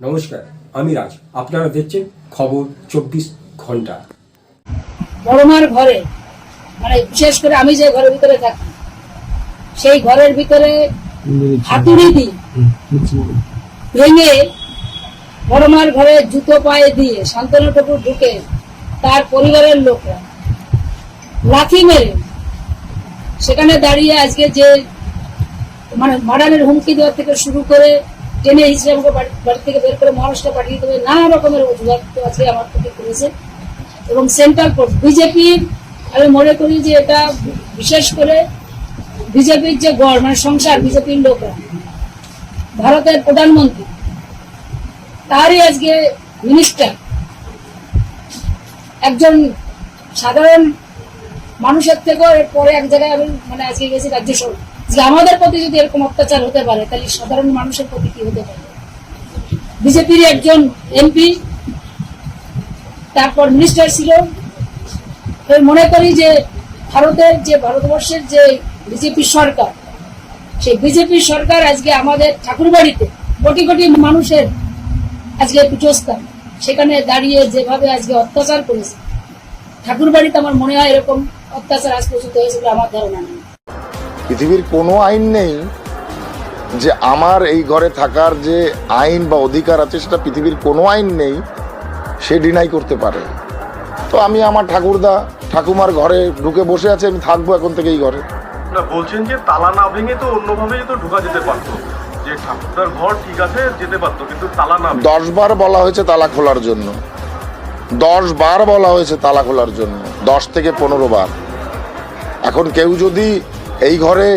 নমস্কার, আমি রাজ। আপনারা দেখছেন খবর চব্বিশ ঘণ্টা। বড়মার ঘরে মানে বিশেষ করে আমি যে ঘরের ভিতরে থাকি, সেই ঘরের ভিতরে হাতুড়ি দিয়ে ভেঙে বড়মার ঘরে জুতো পায়ে দিয়ে শান্তনু ঠাকুর ঢুকে তার পরিবারের লোকরা লাথি মেরে সেখানে দাঁড়িয়ে আজকে যে মানে মারানের হুমকি দেওয়ার থেকে শুরু করে টেনে হিসেবে বাড়ি থেকে বের করে মহারাষ্ট্র পাঠিয়ে দেবে। নানা রকমের অজুহাত আজকে আমার থেকে করেছে। এবং সেন্ট্রাল বিজেপির, আমি মনে করি যে এটা বিশেষ করে বিজেপির যে গড় মানে সংসার, বিজেপির লোকরা ভারতের প্রধানমন্ত্রী, তারই আজকে মিনিস্টার একজন সাধারণ মানুষের থেকেও পরে এক জায়গায় আমি মানে আজকে গেছি রাজ্যসভা যে আমাদের প্রতি যদি এরকম অত্যাচার হতে পারে, তাহলে সাধারণ মানুষের প্রতি কি হতে পারে? বিজেপির একজন এমপি তারপর মিনিস্টার ছিল। মনে করি যে ভারতের যে, ভারতবর্ষের যে বিজেপি সরকার, সেই বিজেপি সরকার আজকে আমাদের ঠাকুরবাড়িতে কোটি কোটি মানুষের আজকে পীঠস্থান। সেখানে দাঁড়িয়ে যেভাবে আজকে অত্যাচার করেছে, ঠাকুরবাড়িতে আমার মনে হয় এরকম অত্যাচার আজ পর্যন্ত হয়েছে বলে আমার ধারণা নেই। পৃথিবীর কোনো আইন নেই যে আমার এই ঘরে থাকার যে আইন বা অধিকার আছে সেটা পৃথিবীর কোনো আইন নেই সে ডিনাই করতে পারে। তো আমি আমার ঠাকুরদা ঠাকুমার ঘরে ঢুকে বসে আছে আমি থাকব এখন থেকে এই ঘরে। না বলছেন যে তালা না ভেঙে তো অন্যভাবেই তো ঢোকা যেতে পারতো। যে ঠাকুরদার ঘর ঠিক আছে যেতে পারতো কিন্তু তালা না দশ বার বলা হয়েছে তালা খোলার জন্য। দশ বার বলা হয়েছে তালা খোলার জন্য দশ থেকে পনেরো বার। এখন কেউ যদি এই ঘরে